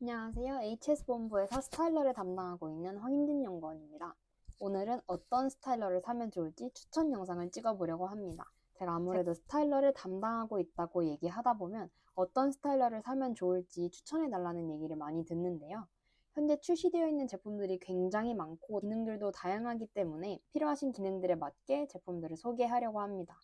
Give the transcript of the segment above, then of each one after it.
안녕하세요. HS본부에서 스타일러를 담당하고 있는 황인진 연구원입니다. 오늘은 어떤 스타일러를 사면 좋을지 추천 영상을 찍어보려고 합니다. 제가 아무래도 스타일러를 담당하고 있다고 얘기하다 보면 어떤 스타일러를 사면 좋을지 추천해달라는 얘기를 많이 듣는데요. 현재 출시되어 있는 제품들이 굉장히 많고 기능들도 다양하기 때문에 필요하신 기능들에 맞게 제품들을 소개하려고 합니다.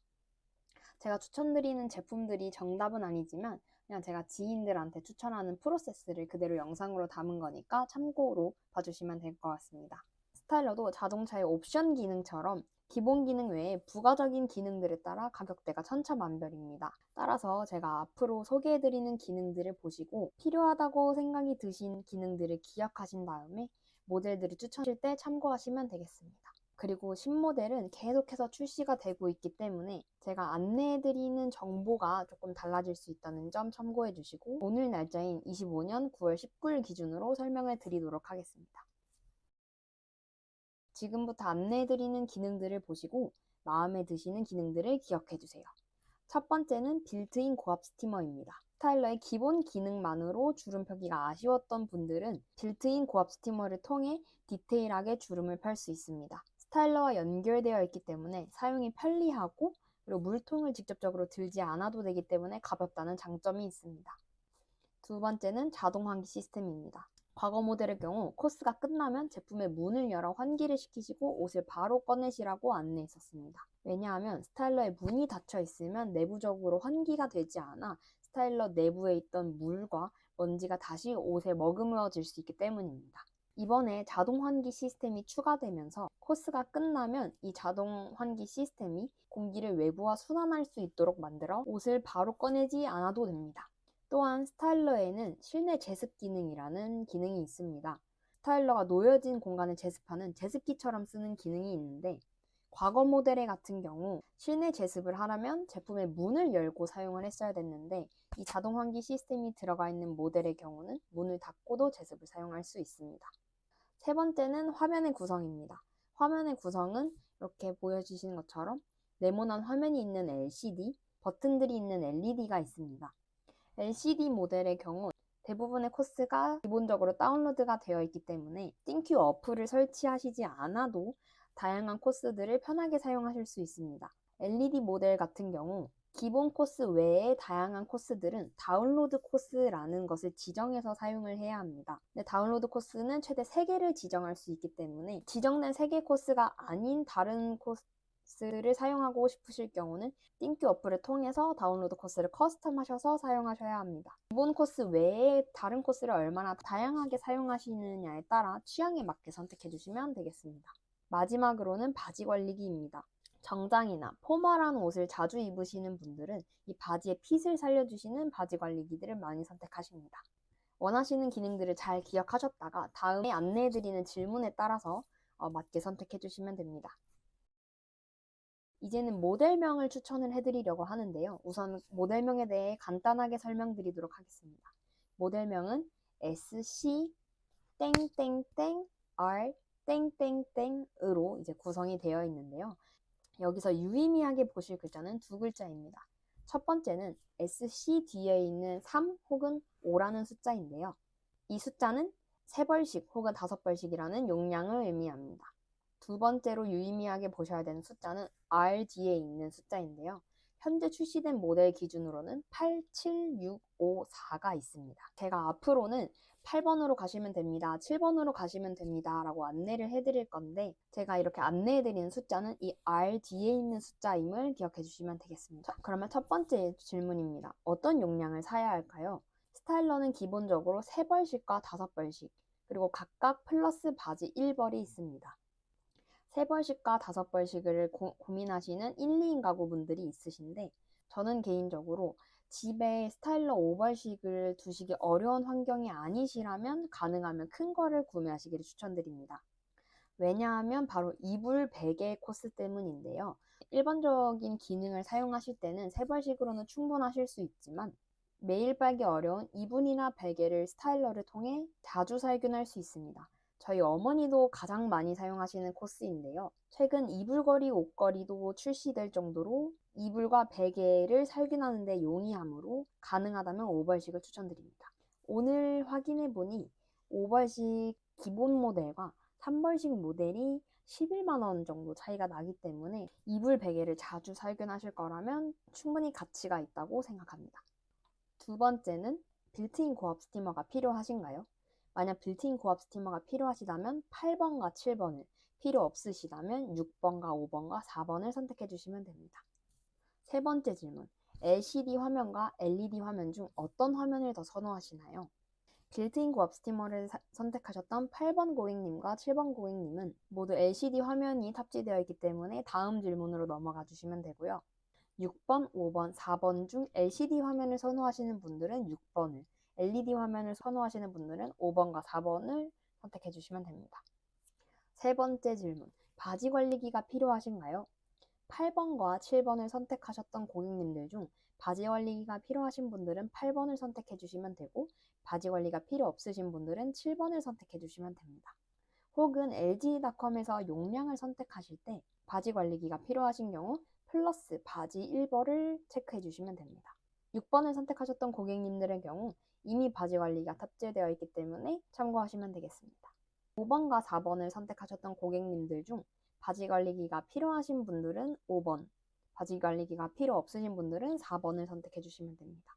제가 추천드리는 제품들이 정답은 아니지만 그냥 제가 지인들한테 추천하는 프로세스를 그대로 영상으로 담은 거니까 참고로 봐주시면 될 것 같습니다. 스타일러도 자동차의 옵션 기능처럼 기본 기능 외에 부가적인 기능들에 따라 가격대가 천차만별입니다. 따라서 제가 앞으로 소개해드리는 기능들을 보시고 필요하다고 생각이 드신 기능들을 기억하신 다음에 모델들을 추천하실 때 참고하시면 되겠습니다. 그리고 신모델은 계속해서 출시가 되고 있기 때문에 제가 안내해드리는 정보가 조금 달라질 수 있다는 점 참고해 주시고 오늘 날짜인 25년 9월 19일 기준으로 설명을 드리도록 하겠습니다. 지금부터 안내해드리는 기능들을 보시고 마음에 드시는 기능들을 기억해 주세요. 첫 번째는 빌트인 고압 스티머입니다. 스타일러의 기본 기능만으로 주름 펴기가 아쉬웠던 분들은 빌트인 고압 스티머를 통해 디테일하게 주름을 펼 수 있습니다. 스타일러와 연결되어 있기 때문에 사용이 편리하고 그리고 물통을 직접적으로 들지 않아도 되기 때문에 가볍다는 장점이 있습니다. 두 번째는 자동 환기 시스템입니다. 과거 모델의 경우 코스가 끝나면 제품의 문을 열어 환기를 시키시고 옷을 바로 꺼내시라고 안내했었습니다. 왜냐하면 스타일러의 문이 닫혀 있으면 내부적으로 환기가 되지 않아 스타일러 내부에 있던 물과 먼지가 다시 옷에 머금어질 수 있기 때문입니다. 이번에 자동 환기 시스템이 추가되면서 코스가 끝나면 이 자동 환기 시스템이 공기를 외부와 순환할 수 있도록 만들어 옷을 바로 꺼내지 않아도 됩니다. 또한 스타일러에는 실내 제습 기능이라는 기능이 있습니다. 스타일러가 놓여진 공간을 제습하는 제습기처럼 쓰는 기능이 있는데 과거 모델의 같은 경우 실내 제습을 하려면 제품의 문을 열고 사용을 했어야 됐는데 이 자동 환기 시스템이 들어가 있는 모델의 경우는 문을 닫고도 제습을 사용할 수 있습니다. 세 번째는 화면의 구성입니다. 화면의 구성은 이렇게 보여주시는 것처럼 네모난 화면이 있는 LCD, 버튼들이 있는 LED가 있습니다. LCD 모델의 경우 대부분의 코스가 기본적으로 다운로드가 되어 있기 때문에 띵큐 어플을 설치하시지 않아도 다양한 코스들을 편하게 사용하실 수 있습니다. LED 모델 같은 경우 기본 코스 외에 다양한 코스들은 다운로드 코스라는 것을 지정해서 사용을 해야 합니다. 근데 다운로드 코스는 최대 3개를 지정할 수 있기 때문에 지정된 3개 코스가 아닌 다른 코스를 사용하고 싶으실 경우는 띵큐 어플을 통해서 다운로드 코스를 커스텀하셔서 사용하셔야 합니다. 기본 코스 외에 다른 코스를 얼마나 다양하게 사용하시느냐에 따라 취향에 맞게 선택해 주시면 되겠습니다. 마지막으로는 바지 관리기입니다. 정장이나 포멀한 옷을 자주 입으시는 분들은 이 바지의 핏을 살려주시는 바지 관리기들을 많이 선택하십니다. 원하시는 기능들을 잘 기억하셨다가 다음에 안내해드리는 질문에 따라서 어, 맞게 선택해 주시면 됩니다. 이제는 모델명을 추천을 해드리려고 하는데요. 우선 모델명에 대해 간단하게 설명드리도록 하겠습니다. 모델명은 SC 땡땡땡 R 땡땡땡으로 이제 구성이 되어 있는데요. 여기서 유의미하게 보실 글자는 두 글자입니다. 첫 번째는 SC 뒤에 있는 3 혹은 5라는 숫자인데요. 이 숫자는 3벌씩 혹은 5벌씩이라는 용량을 의미합니다. 두 번째로 유의미하게 보셔야 되는 숫자는 R 뒤에 있는 숫자인데요. 현재 출시된 모델 기준으로는 87654가 있습니다. 제가 앞으로는 8번으로 가시면 됩니다. 7번으로 가시면 됩니다. 라고 안내를 해드릴 건데 제가 이렇게 안내해드리는 숫자는 이 R 뒤에 있는 숫자임을 기억해 주시면 되겠습니다. 그러면 첫 번째 질문입니다. 어떤 용량을 사야 할까요? 스타일러는 기본적으로 3벌씩과 5벌씩 그리고 각각 플러스 바지 1벌이 있습니다. 3벌씩과 5벌씩을 고, 고민하시는 1, 2인 가구분들이 있으신데 저는 개인적으로 집에 스타일러 오벌식을 두시기 어려운 환경이 아니시라면 가능하면 큰 거를 구매하시기를 추천드립니다. 왜냐하면 바로 이불 베개 코스 때문인데요. 일반적인 기능을 사용하실 때는 세벌식으로는 충분하실 수 있지만 매일 빨기 어려운 이불이나 베개를 스타일러를 통해 자주 살균할 수 있습니다. 저희 어머니도 가장 많이 사용하시는 코스인데요. 최근 이불걸이 옷걸이도 출시될 정도로 이불과 베개를 살균하는 데 용이하므로 가능하다면 오벌식을 추천드립니다. 오늘 확인해 보니 5벌식 기본 모델과 3벌식 모델이 11만 원 정도 차이가 나기 때문에 이불 베개를 자주 살균하실 거라면 충분히 가치가 있다고 생각합니다. 두 번째는 빌트인 고압 스티머가 필요하신가요? 만약 빌트인 고압 스티머가 필요하시다면 8번과 7번을, 필요 없으시다면 6번과 5번과 4번을 선택해 주시면 됩니다. 세 번째 질문. LCD 화면과 LED 화면 중 어떤 화면을 더 선호하시나요? 빌트인 고압 스티머를 사- 선택하셨던 8번 고객님과 7번 고객님은 모두 LCD 화면이 탑재되어 있기 때문에 다음 질문으로 넘어가 주시면 되고요. 6번, 5번, 4번 중 LCD 화면을 선호하시는 분들은 6번을, LED 화면을 선호하시는 분들은 5번과 4번을 선택해 주시면 됩니다. 세 번째 질문. 바지 관리기가 필요하신가요? 8번과 7번을 선택하셨던 고객님들 중 바지 관리기가 필요하신 분들은 8번을 선택해 주시면 되고 바지 관리가 필요 없으신 분들은 7번을 선택해 주시면 됩니다. 혹은 LG닷컴에서 용량을 선택하실 때 바지 관리기가 필요하신 경우 플러스 바지 1번을 체크해 주시면 됩니다. 6번을 선택하셨던 고객님들의 경우 이미 바지 관리가 탑재되어 있기 때문에 참고하시면 되겠습니다. 5번과 4번을 선택하셨던 고객님들 중 바지 관리기가 필요하신 분들은 5번, 바지 관리기가 필요 없으신 분들은 4번을 선택해 주시면 됩니다.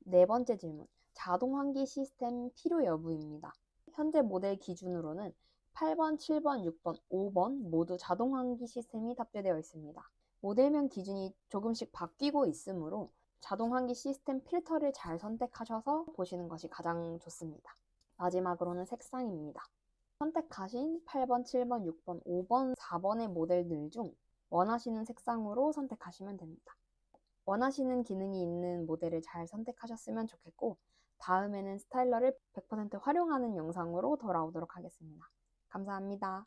네 번째 질문. 자동 환기 시스템 필요 여부입니다. 현재 모델 기준으로는 8번, 7번, 6번, 5번 모두 자동 환기 시스템이 탑재되어 있습니다. 모델명 기준이 조금씩 바뀌고 있으므로 자동 환기 시스템 필터를 잘 선택하셔서 보시는 것이 가장 좋습니다. 마지막으로는 색상입니다. 선택하신 8번, 7번, 6번, 5번, 4번의 모델들 중 원하시는 색상으로 선택하시면 됩니다. 원하시는 기능이 있는 모델을 잘 선택하셨으면 좋겠고 다음에는 스타일러를 100% 활용하는 영상으로 돌아오도록 하겠습니다. 감사합니다.